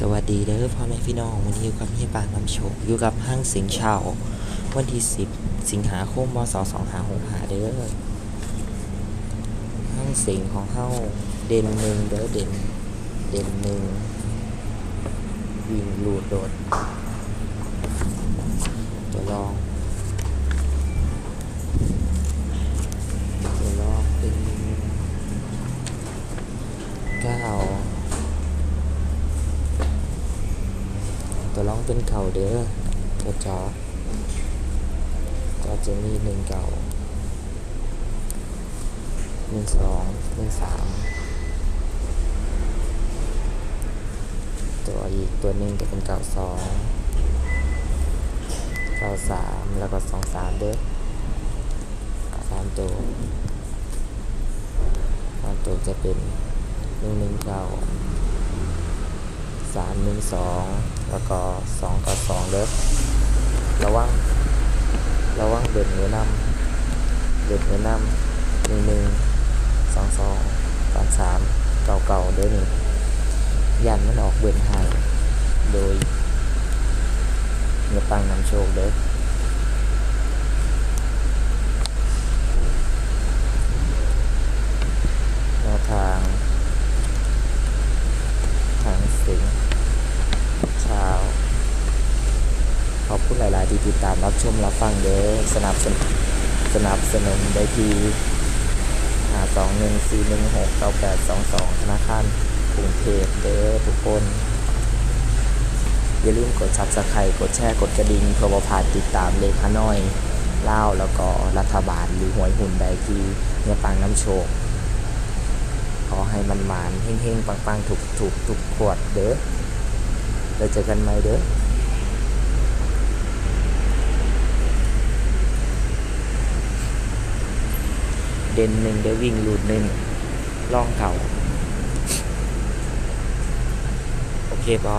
สวัสดีเด้อพ่อแม่พี่น้อง วันนี้อยู่กับเฮียปานนำโชคอยู่กับห้างสิงห์เชาวันที่ 10 สิงหาคมมศ2565เด้อห้างสิงห์ของเฮาเด่นหนึ่งเด้อเด่น เด่นหนึ่งวิ่งลูดโดด ตัวรอง ตัวรองเป็นเก้า ตัวร้องเป็นเข่าเด้อตัวจอก็จะมีหนึ่งเก่าหนึ่งสองหนึ่งสามตัวอีกตัวหนึ่งจะเป็นเก่าสองเก่าสามแล้วก็สองสามเด้อสามตัวสามตัวจะเป็นหนึ่งหนึ่งเก่า สามหนึ่งสองแล้วก็สองกับสองเด้อระวังระวังเดินเนื้อนำเดินเนื้อนำหนึ่งหนึ่งสองสองสามสามเก่าเก่าเด้อนี่ยันมันออกเบินหายโดยเงือปังนำโชคเด้อแนวทางทางสิงเช้า ขอบคุณหลาย ๆ ที่ติดตามรับชมรับฟังเด้อสนับสนุนสนับสนุนได้ที่หาสองหนึ่งสี่หนึ่งหกเก้าแปดสองสองธนาคารกรุงเทพเด้อทุกคน อย่าลืมกด subscribe กดแชร์กดกระดิ่งเพื่อบ่าดติดตามเลขาน้อยเล่าแล้วก็รัฐบาลหรือหวยหุ่นใดที่เนื้อปังน้ำโชคขอให้มันหมานเฮงๆ ปังๆ ถูกถูกถูกขวดเด้อแล้วเจอกันไหมเด้อ เด่นหนึ่งเดี๋ยววิ่งหลุดหนึ่งล่องเก่าโอเคปอ